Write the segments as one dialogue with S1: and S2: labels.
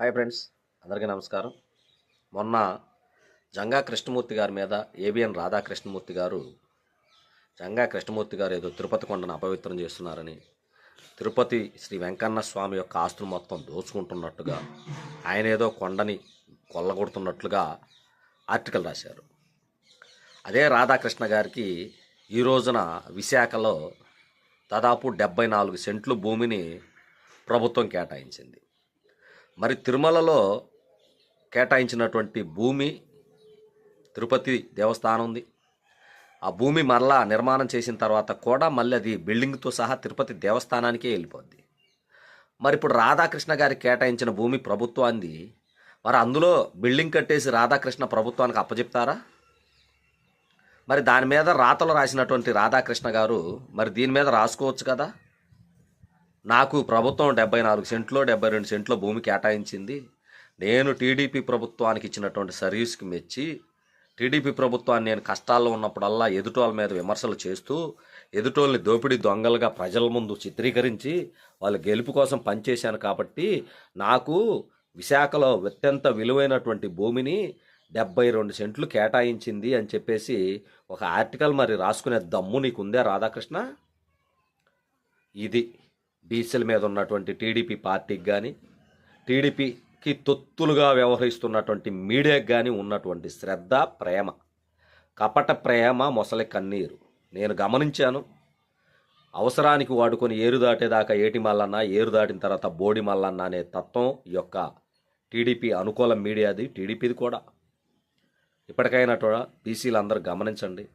S1: Hi friends అందరికీ నమస్కారం. మొన్న జంగా కృష్ణమూర్తి గారి మీద ఏబిఎన్ రాధాకృష్ణమూర్తి గారు జంగా కృష్ణమూర్తి గారు ఏదో తిరుపతి కొండను అపవిత్రం చేస్తున్నారని తిరుపతి శ్రీ వెంకన్న స్వామి యొక్క ఆస్తులు మొత్తం దోచుకుంటున్నట్టుగా ఆయన ఏదో కొండని కొల్లగొడుతున్నట్లుగా ఆర్టికల్ రాశారు. అదే రాధాకృష్ణ గారికి ఈ రోజున విశాఖలో దాదాపు డెబ్బై నాలుగు సెంట్లు భూమిని ప్రభుత్వం కేటాయించింది. మరి తిరుమలలో కేటాయించినటువంటి భూమి తిరుపతి దేవస్థానం ఉంది. ఆ భూమి మరలా నిర్మాణం చేసిన తర్వాత కూడా మళ్ళీ అది బిల్డింగ్తో సహా తిరుపతి దేవస్థానానికే వెళ్ళిపోద్ది. మరి ఇప్పుడు రాధాకృష్ణ గారి కేటాయించిన భూమి ప్రభుత్వాన్ని మరి అందులో బిల్డింగ్ కట్టేసి రాధాకృష్ణ ప్రభుత్వానికి అప్పచెప్తారా మరి దాని మీద రాతలు రాసినటువంటి రాధాకృష్ణ గారు మరి దీని మీద రాసుకోవచ్చు కదా? నాకు ప్రభుత్వం డెబ్బై నాలుగు సెంట్లో డెబ్బై రెండు సెంట్లో భూమి కేటాయించింది. నేను టీడీపీ ప్రభుత్వానికి ఇచ్చినటువంటి సర్వీస్కి మెచ్చి టీడీపీ ప్రభుత్వాన్ని నేను కష్టాల్లో ఉన్నప్పుడల్లా ఎదుటోళ్ళ మీద విమర్శలు చేస్తూ ఎదుటోళ్ళని దోపిడీ దొంగలుగా ప్రజల ముందు చిత్రీకరించి వాళ్ళ గెలుపు కోసం పనిచేశాను కాబట్టి నాకు విశాఖలో అత్యంత విలువైనటువంటి భూమిని డెబ్బై రెండు సెంట్లు కేటాయించింది అని చెప్పేసి ఒక ఆర్టికల్ మరి రాసుకునే దమ్ము నీకుందే రాధాకృష్ణ? ఇది. బీసీల మీద ఉన్నటువంటి టీడీపీ పార్టీకి కానీ టీడీపీకి తొత్తులుగా వ్యవహరిస్తున్నటువంటి మీడియాకి కానీ ఉన్నటువంటి శ్రద్ధ ప్రేమ కపట ప్రేమ మొసలి కన్నీరు. నేను గమనించాను. అవసరానికి వాడుకొని ఏరు దాటేదాకా ఏటి మల్లన్న ఏరు దాటిన తర్వాత బోడి మల్లన్న అనే తత్వం యొక్క టీడీపీ అనుకూల మీడియాది టీడీపీది కూడా. ఇప్పటికైనా కూడా బీసీలందరూ గమనించండి.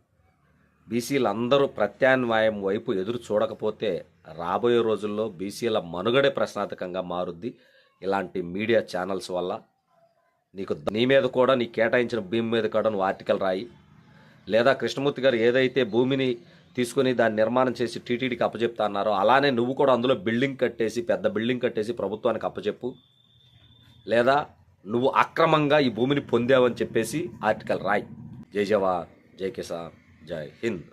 S1: బీసీలందరూ ప్రత్యాన్వాయం వైపు ఎదురు చూడకపోతే రాబోయే రోజుల్లో బీసీల మనుగడే ప్రశ్నార్థకంగా మారుద్ది ఇలాంటి మీడియా ఛానల్స్ వల్ల. నీకు నీ మీద కూడా నీ కేటాయించిన భూమి మీద కూడా నువ్వు ఆర్టికల్ రాయి. లేదా కృష్ణమూర్తి గారు ఏదైతే భూమిని తీసుకొని దాన్ని నిర్మాణం చేసి టీటీడీకి అప్పచెప్తా అన్నారో అలానే నువ్వు కూడా అందులో బిల్డింగ్ కట్టేసి పెద్ద బిల్డింగ్ కట్టేసి ప్రభుత్వానికి అప్పచెప్పు లేదా నువ్వు అక్రమంగా ఈ భూమిని పొందావని చెప్పేసి ఆర్టికల్ రాయ్. జై జవాన్ జై కిసాన్. జై హింద్